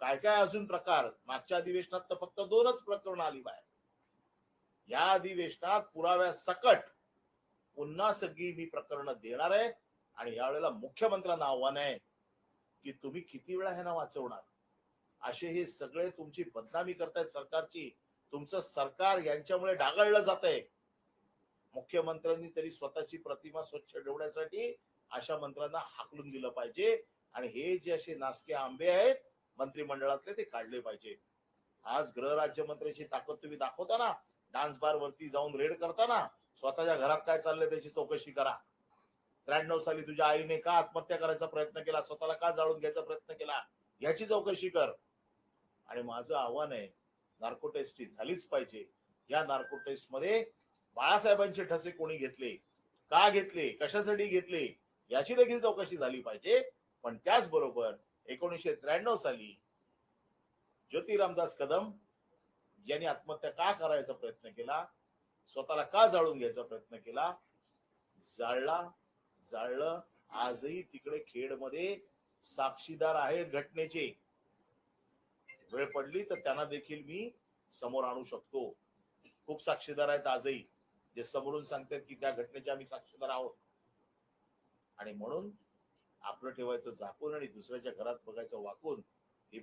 काय काय अजून प्रकार? मागच्या अधिवेशनात तर फक्त दोनच प्रकरण आली बाहेर. या अधिवेशनात पुराव्या सकट पुन्हा सगळी मी प्रकरण देणार आहे आणि यावेळेला मुख्यमंत्र्यांना आव्हान आहे की तुम्ही किती वेळा ह्यांना वाचवणार? असे हे सगळे तुमची बदनामी करतायत सरकारची. तुमचं सरकार यांच्यामुळे डागाळलं जात आहे मुख्यमंत्र्यांनी तरी स्वतःची प्रतिमा स्वच्छ ठेवण्यासाठी अशा मंत्र्यांना हाकलून दिलं पाहिजे. आणि हे जे असे नासके आंबे आहेत मंत्रिमंडळातले ते काढले पाहिजे. आज गृहराज्यमंत्र्याची ताकद तुम्ही दाखवता ना डान्स बार वरती जाऊन रेड करताना स्वतःच्या घरात काय चाललंय त्याची चौकशी करा. त्र्याण्णव साली तुझ्या आईने का आत्महत्या करायचा प्रयत्न केला? स्वतःला का जाळून घ्यायचा प्रयत्न केला? याची चौकशी कर. आणि माझं आव्हान आहे नार्को टेस्ट ही झालीच पाहिजे. या नार्को टेस्टमध्ये बाळासाहेबांचे ठसे कोणी घेतले? का घेतले? कशासाठी घेतले? याची देखील चौकशी झाली पाहिजे. पण त्याचबरोबर एकोणीसशे त्र्याण्णव साली ज्योती रामदास कदम यांनी आत्महत्या का करायचा प्रयत्न केला? स्वतःला का जाळून घ्यायचा प्रयत्न केला? जाळला. जाळलं. आजही तिकडे खेडमध्ये साक्षीदार आहेत घटनेचे. वेळ पडली तर त्यांना देखील मी समोर आणू शकतो. खूप साक्षीदार आहेत आजही. जे समोरून सांगतात की त्या घटनेचे आम्ही साक्षीदार आहोत. आणि म्हणून आपलं ठेवायचं झाकून आणि दुसऱ्याच्या घरात बघायचं वाकून ही